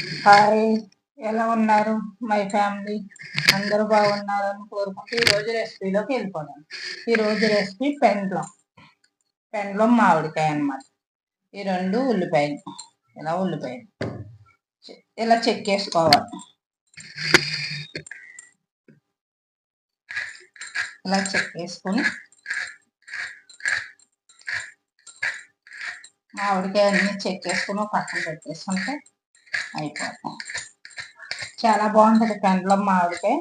Hi ఎలా ఉన్నారు? My family అందరూ బాగున్నారని కోరుకుంటూ ఈరోజు రెసిపీలోకి వెళ్ళిపోదాం. ఈరోజు రెసిపీ పెండ్లం. పెండ్లం మామిడికాయ అన్నమాట. ఈ రెండు ఉల్లిపాయలు. ఇలా ఉల్లిపాయలు? ఇలా చెక్కేసుకోవాలి ఇలా చెక్కేసుకొని మామిడికాయ అన్ని చెక్కేసుకుని పక్కన పెట్టేసుకుంటే అయిపోతాం చాలా బాగుంటుంది పెండ్లం మామిడికాయ.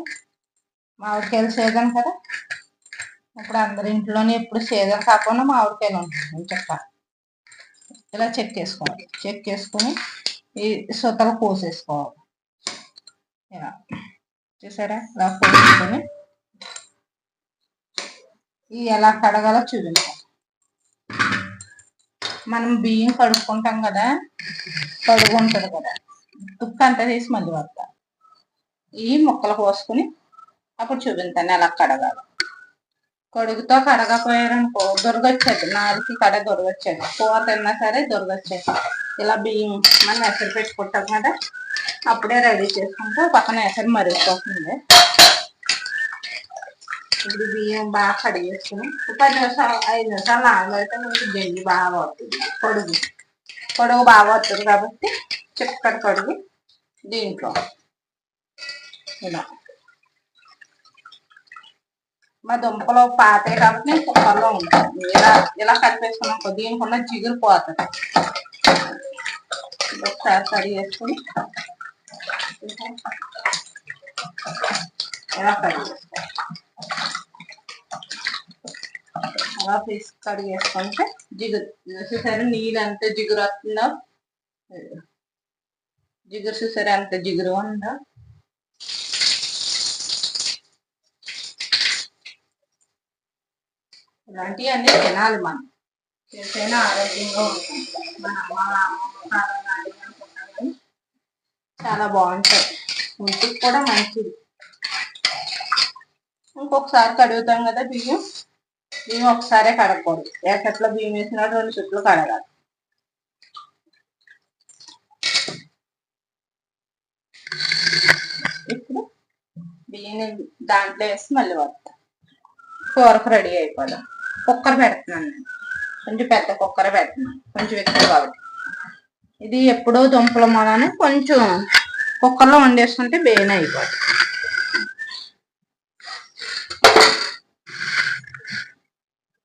మామిడికాయలు సీజన్ కదా. ఇప్పుడు అందరి ఇంట్లోనే ఎప్పుడు సీజన్ కాకుండా మామిడికాయలు ఉంటాయి. చెక్క ఇలా చెక్ చేసుకోవాలి. చెక్ చేసుకొని ఈ సుతలు కోసేసుకోవాలి. ఇలా. చూసారా? ఇలా కోసుకొని ఇవి ఎలా కడగాలో చూపించాలి మనం బియ్యం కడుక్కుంటాం కదా. కడుగు ఉంటుంది కదా. ఉప్పు అంతా తీసి మళ్ళీ వస్తా ఈ ముక్కలు కోసుకుని అప్పుడు చూపించాను ఎలా కడగాలి. కొడుకుతో కడగపోయారనుకో దొరగొచ్చేది నాలుగు కడ దొరగొచ్చేది కూర తిన్నా సరే దొరగొచ్చేది ఇలా బియ్యం మనం ఎసరు పెట్టుకుంటాం కదా అప్పుడే రెడీ చేసుకుంటే పక్కన ఎసరు మరిగిపోతుంది. ఇప్పుడు బియ్యం బాగా కడిగేసుకుని పది నిమిషాలు ఐదు నిమిషాలు నానబెడితే మనకి జల్లి బాగా అవుతుంది. పొడుగు. పొడుగు బాగా వస్తుంది కాబట్టి చిక్కటి కడుగు దీంట్లో. ఇలా. మా దుంపలు పాతే కాబట్టి నేను కుక్కర్లో ఉంటాను. ఇలా ఇలా కలిపేసుకున్నాం దీనికి ఉన్న జిగురు పోతుంది. ఒకసారి కడిగి వేసుకుని ఇలా కడిగి అలా తీసి కడిగేసుకుంటే జిగురు. చూసారు నీళ్ళు జిగురు వస్తుందో? జిగురు చూసారా? అంత జిగురు ఉందో? ఇలాంటివన్నీ తినాలి మనం. చేసైనా ఆరోగ్యంగా ఉంటుంది మన అమ్మ చాలా బాగుంటాయి. ఇంటికి కూడా మంచిది. ఇంకొకసారి కడుగుతాం కదా బియ్యం? బియ్యం ఒకసారే కడగకూడదు. ఏకట్లో బియ్యం వేసిన రెండు చెట్లు కడగాలి ఇప్పుడు బియ్యం దాంట్లో వేసి మళ్ళీ వస్తాను కూరకు రెడీ అయిపోదాం? కుక్కర్ పెడుతున్నాను నేను. కొంచెం పెద్ద కుక్కర్ పెడుతున్నాను. కొంచెం ఎక్కువ కాబట్టి. ఇది ఎప్పుడో దుంపల మొదలని కొంచెం కుక్కర్లో వండేసుకుంటే బేనే అయిపోతుంది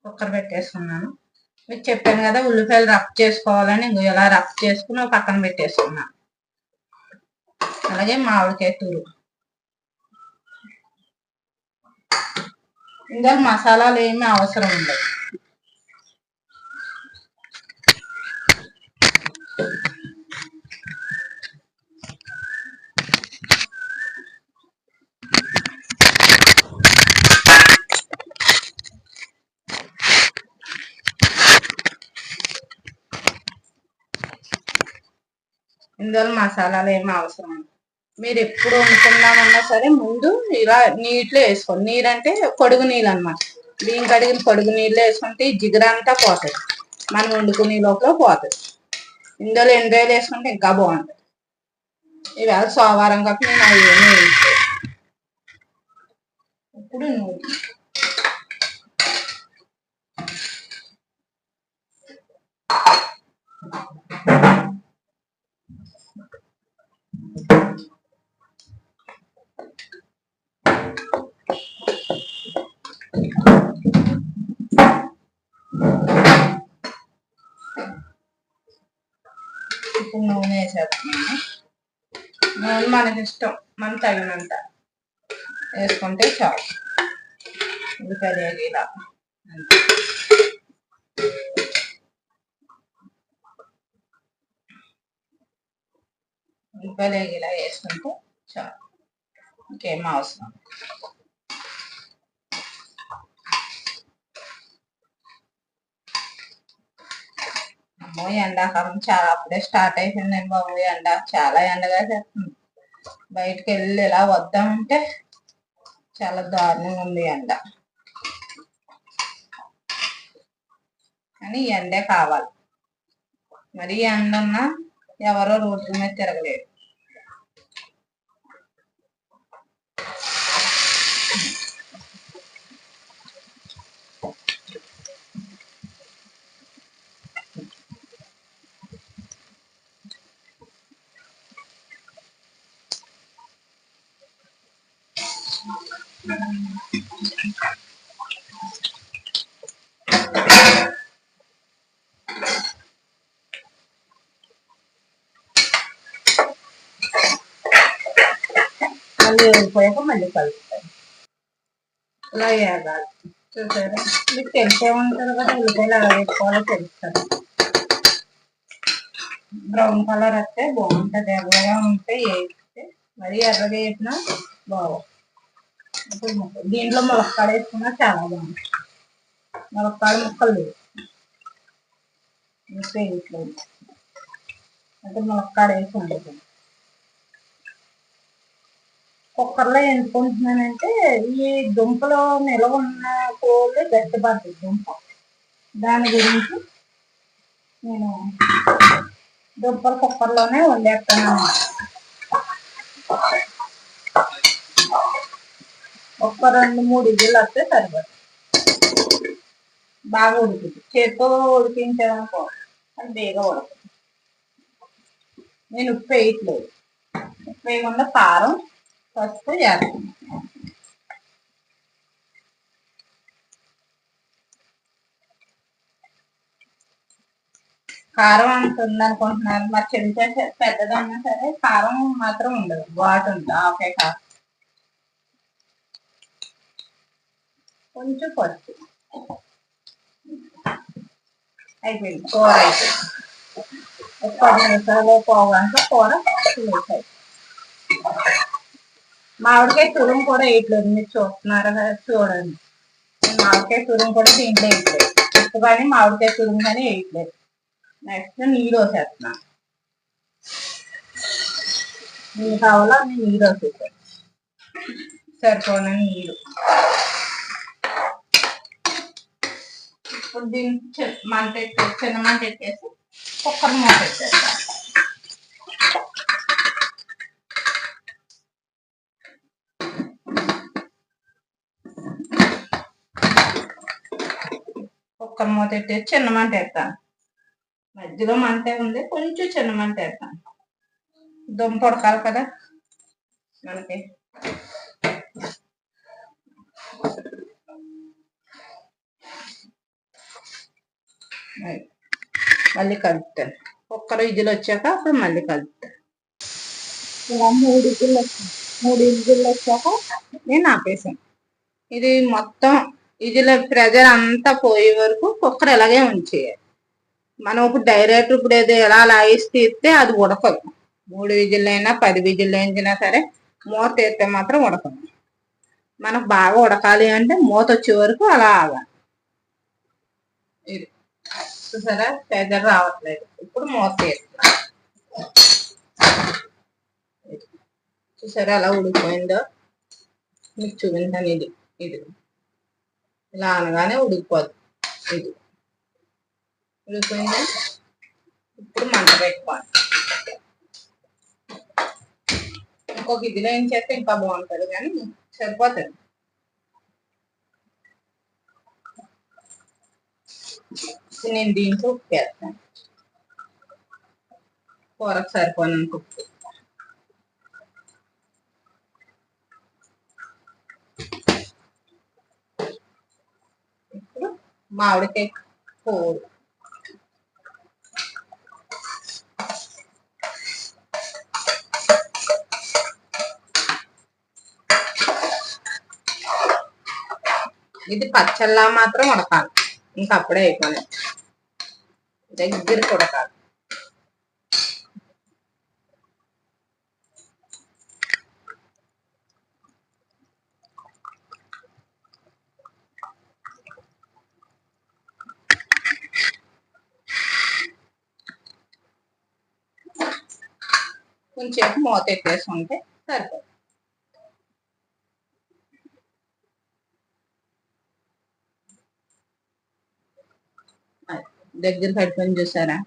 కుక్కర్ పెట్టేసుకున్నాను. మీకు చెప్పాను కదా ఉల్లిపాయలు రఫ్ చేసుకోవాలని. ఇంకో ఇలా రఫ్ చేసుకుని పక్కన పెట్టేసుకున్నాను అలాగే మామిడికాయ తూరు ఇంకా మసాలాలు ఏమీ అవసరం ఉండదు. ఇందులో మసాలాలు ఏమి అవసరం మీరు ఎప్పుడు వండుకుందామన్నా సరే ముందు ఇలా నీటిలో వేసుకోండి. నీరు అంటే పొడుగు నీళ్ళు అనమాట బియ్యం కడిగిన పొడుగు నీళ్ళు వేసుకుంటే ఈ జిగురంతా పోతుంది. మనం వండుకునే లోపల పోతుంది. ఇందులో ఎన్ని రోజులు వేసుకుంటే ఇంకా బాగుంటుంది. ఈవేళ సోమవారం కాబట్టి నేను అవి ఏమి ఇప్పుడు నూనె. ఇప్పుడు నూనె వేసేస్తున్నాను నూనె మనకి ఇష్టం. మన తగినంత వేసుకుంటే చాలు. ఉల్లిపాయలు ఇలా. ఉల్లిపాయలు ఇలా వేసుకుంటే చాలు. ఇంకేం అవసరం? అమ్మో ఎండాకాలం చాలా అప్పుడే స్టార్ట్ అయిపోయిందండి బాబు ఎండ. చాలా ఎండగా చేస్తుంది బయటకు వెళ్ళి ఇలా వద్దామంటే చాలా దారుణంగా ఉంది ఎండ. కానీ ఎండే కావాలి. మరి ఎండ ఉన్నా ఎవరో రోడ్ల మీద తిరగలేదు. మళ్ళీ ఉడిపోయాక మళ్ళీ కలుపుతాను ఇలా వేగాలి చూసారా? మీకు తెలిసే ఉంటుంది కదా ఉల్లిపాయలు అలా వేసుకోవాలో తెలుస్తుంది. బ్రౌన్ కలర్ వస్తే బాగుంటుంది. ఎర్రగా ఉంటే వేస్తే మరీ ఎర్రగా వేసినా బాగు దీంట్లో ములక్కాడ వేసుకున్నా చాలా బాగుంటుంది. ములక్కాడ ముక్కలు లేవు. ఇంకా వేయట్లేదు అంటే ములక్కాడ వేసి ఉండదు కుక్కర్లో ఎంచుకుంటున్నానంటే ఈ దుంపలో నిలవ ఉన్న కోళ్ళు గట్టిపడుతుంది దుంప. దాని గురించి నేను దుంపలు కుక్కర్లోనే వండేస్తాను ఒక్క రెండు మూడు ఇడ్లీలు వస్తే సరిపోతుంది బాగా ఉడుకుతుంది చేతితో ఉడికించామనుకో అది బేగా ఉడకదు. నేను ఉప్పు వేయట్లేదు. ఉప్పు వేయకుండా కారం పసుపు చేస్తాను కారం అంత ఉందనుకుంటున్నారు మరి చెంచా పెద్దదన్నా సరే కారం మాత్రం ఉండదు. ఘాటు ఉంటుంది. ఆకే కారం కొంచెం పసుపు. అయిపోయింది. కూర అయిపోయింది. ఒక పది నిమిషాలు పావు కూర అయిపోయింది మామిడికాయ తురుము కూడా వేయట్లేదు. మీరు చూస్తున్నారు కదా? చూడండి. మామిడికాయ తురుము కూడా దీంట్లో వేయట్లేదు. ఉప్పు కానీ మామిడికాయ తురుము కానీ వేయట్లేదు. నెక్స్ట్ నీరు వేసేస్తున్నాను నీరు కావాలో? అన్ని నీరు వేసేసాను సరిపోయిన నీరు ఇప్పుడు మంట చిన్న మంట ఎట్టేసి కుక్కర్ మూత పెట్టేస్తాను కుక్కర్ మూత ఎట్టేసి చిన్న మంట వేస్తాను మధ్యలో మంట ఉంది కొంచెం చిన్న మంట వేస్తాను దుంప ఉడకాలి కదా మనకి అది. మళ్ళీ కలుపుతాను కుక్కర్ విజిల్ వచ్చాక అప్పుడు మళ్ళీ కలుపుతాను ఇలా మూడు మూడు వచ్చాక నేను ఆపేసాను. ఇది మొత్తం ఇదిలో ప్రెజర్ అంతా పోయే వరకు కుక్కర్ ఇలాగే ఉంచేయాలి. మనం ఇప్పుడు డైరెక్ట్ ఇప్పుడు ఏదో ఎలా లాగేసి తీస్తే అది ఉడకదు. మూడు విజిల్ అయినా పది విజిల్ వేయించినా సరే మూత తీస్తే మాత్రం ఉడకదు. మనకు బాగా ఉడకాలి అంటే మూత వచ్చే వరకు అలా ఆగాలి. చూసారా? ప్రెజర్ రావట్లేదు. ఇప్పుడు మూత చూసారా అలా ఉడికిపోయిందో మీకు చూపించాను ఇది. ఇది. ఇలా అనగానే ఉడికిపోద్ది ఇది. ఉడికిపోయింది ఇప్పుడు మంట పెట్టుకోవాలి. ఇంకొక ఇదిలో ఏం చేస్తే ఇంకా బాగుంటుంది కానీ సరిపోతుంది ఇప్పుడు నేను దీంట్లో ఉప్పు వేస్తాను కూరకు సరిపోనంత ఉప్పు ఇప్పుడు మామిడికాయ కూర ఇది పచ్చళ్ళ మాత్రం ఉడకాలి ఇంకా అప్పుడే అయిపోయి దగ్గరికి ఉడకాలి కొంచెం మూత ఎట్టేసుకుంటే సరిపోతుంది అది దగ్గర పడిపోయింది చూసారా